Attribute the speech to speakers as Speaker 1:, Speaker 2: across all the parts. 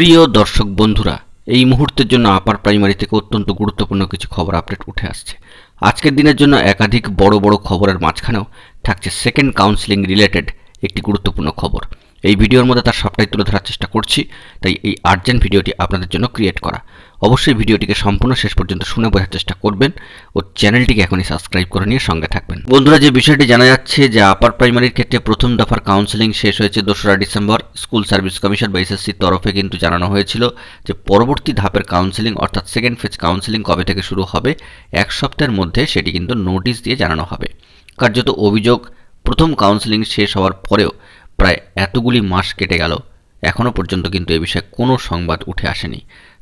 Speaker 1: প্রিয় দর্শক বন্ধুরা, এই মুহূর্তের জন্য আপার প্রাইমারি থেকে অত্যন্ত গুরুত্বপূর্ণ কিছু খবর আপডেট উঠে আসছে। আজকের দিনের জন্য একাধিক বড় বড় খবরের মাঝখানেও থাকছে সেকেন্ড কাউন্সিলিং রিলেটেড একটি গুরুত্বপূর্ণ খবর। এই ভিডিওর মধ্যে তার সবটাই তুলে ধরার চেষ্টা করছি, তাই এই আর্জেন্ট ভিডিওটি আপনাদের জন্য ক্রিয়েট করা। অবশ্যই ভিডিওটিকে সম্পূর্ণ শেষ পর্যন্ত শুনে বোঝার চেষ্টা করবেন ও চ্যানেলটিকে এখনই সাবস্ক্রাইব করে নিয়ে সঙ্গে থাকবেন। বন্ধুরা, যে বিষয়টি জানা যাচ্ছে যে আপার প্রাইমারির ক্ষেত্রে প্রথম দফার কাউন্সেলিং শেষ হয়েছে দোসরা ডিসেম্বর স্কুল সার্ভিস কমিশন বা এসএসসির তরফে কিন্তু জানানো হয়েছিল যে পরবর্তী ধাপের কাউন্সেলিং অর্থাৎ সেকেন্ড ফেজ কাউন্সেলিং কবে থেকে শুরু হবে, এক সপ্তাহের মধ্যে সেটি কিন্তু নোটিশ দিয়ে জানানো হবে। কার্যত অভিযোগ, প্রথম কাউন্সেলিং শেষ হওয়ার পরেও প্রায় এতগুলি মাস কেটে গেল। এখনও পর্যন্ত কিন্তু এ বিষয়ে কোনো সংবাদ উঠে আসেনি।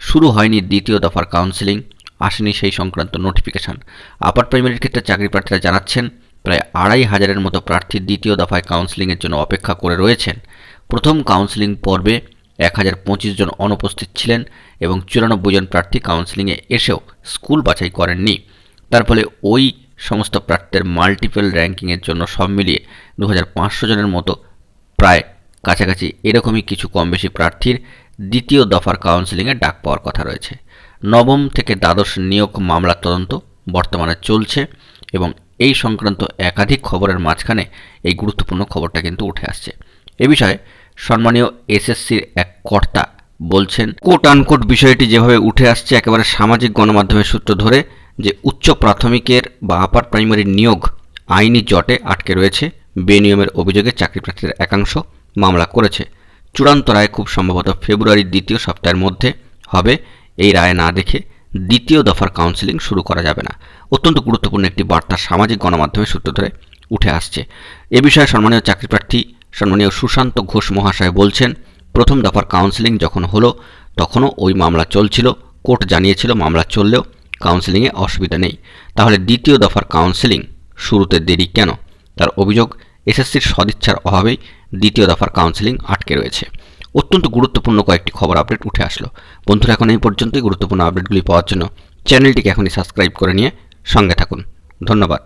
Speaker 1: শুরু হয়নি দ্বিতীয় দফার কাউন্সেলিং আসেনি সেই সংক্রান্ত নোটিফিকেশন আপার প্রাইমারির ক্ষেত্রে চাকরি প্রার্থীরা জানাচ্ছেন, প্রায় আড়াই হাজারের মতো প্রার্থী দ্বিতীয় দফায় কাউন্সেলিংয়ের জন্য অপেক্ষা করে রয়েছেন। প্রথম কাউন্সেলিং পর্বে এক হাজার পঁচিশ জন অনুপস্থিত ছিলেন এবং চুরানব্বই জন প্রার্থী কাউন্সেলিংয়ে এসেও স্কুল বাছাই করেননি। তার ফলে ওই সমস্ত প্রার্থীদের মাল্টিপল র্যাঙ্কিংয়ের জন্য সব মিলিয়ে দু হাজার পাঁচশো জনের মতো প্রায় কাছাকাছি এরকমই কিছু কম বেশি প্রার্থীর দ্বিতীয় দফার কাউন্সেলিংয়ে ডাক পাওয়ার কথা রয়েছে। নবম থেকে দ্বাদশ নিয়োগ মামলার তদন্ত বর্তমানে চলছে এবং এই সংক্রান্ত একাধিক খবরের মাঝখানে এই গুরুত্বপূর্ণ খবরটা কিন্তু উঠে আসছে। এ বিষয়ে সম্মানীয় এসএসসির এক কর্তা বলছেন কোট আনকোট বিষয়টি যেভাবে উঠে আসছে একেবারে সামাজিক গণমাধ্যমের সূত্র ধরে যে উচ্চ প্রাথমিকের বা আপার প্রাইমারির নিয়োগ আইনি জটে আটকে রয়েছে, বেনিয়মের অভিযোগে চাকরি প্রার্থীদের একাংশ মামলা করেছে। চূড়ান্ত রায় খুব সম্ভবত ফেব্রুয়ারির দ্বিতীয় সপ্তাহের মধ্যে হবে এই রায় না দেখে দ্বিতীয় দফার কাউন্সেলিং শুরু করা যাবে না। অত্যন্ত গুরুত্বপূর্ণ একটি বার্তা সামাজিক গণমাধ্যমের সূত্র ধরে উঠে আসছে। এ বিষয়ে সম্মানীয় চাকরি প্রার্থী সম্মানীয় সুশান্ত ঘোষ মহাশয় বলছেন, প্রথম দফার কাউন্সেলিং যখন হলো, তখনও ওই মামলা চলছিল, কোর্ট জানিয়েছিল মামলা চললেও কাউন্সেলিংয়ে অসুবিধা নেই। তাহলে দ্বিতীয় দফার কাউন্সেলিং শুরুতে দেরি কেন? তার অভিযোগ এসএসসির সদিচ্ছার অভাবেই দ্বিতীয় দফার কাউন্সেলিং আটকে রয়েছে। অত্যন্ত গুরুত্বপূর্ণ কয়েকটি খবর আপডেট উঠে আসলো। বন্ধুরা, এখন এই পর্যন্তই গুরুত্বপূর্ণ আপডেটগুলি পাওয়ার জন্য চ্যানেলটিকে এখনই সাবস্ক্রাইব করে নিয়ে সঙ্গে থাকুন। ধন্যবাদ।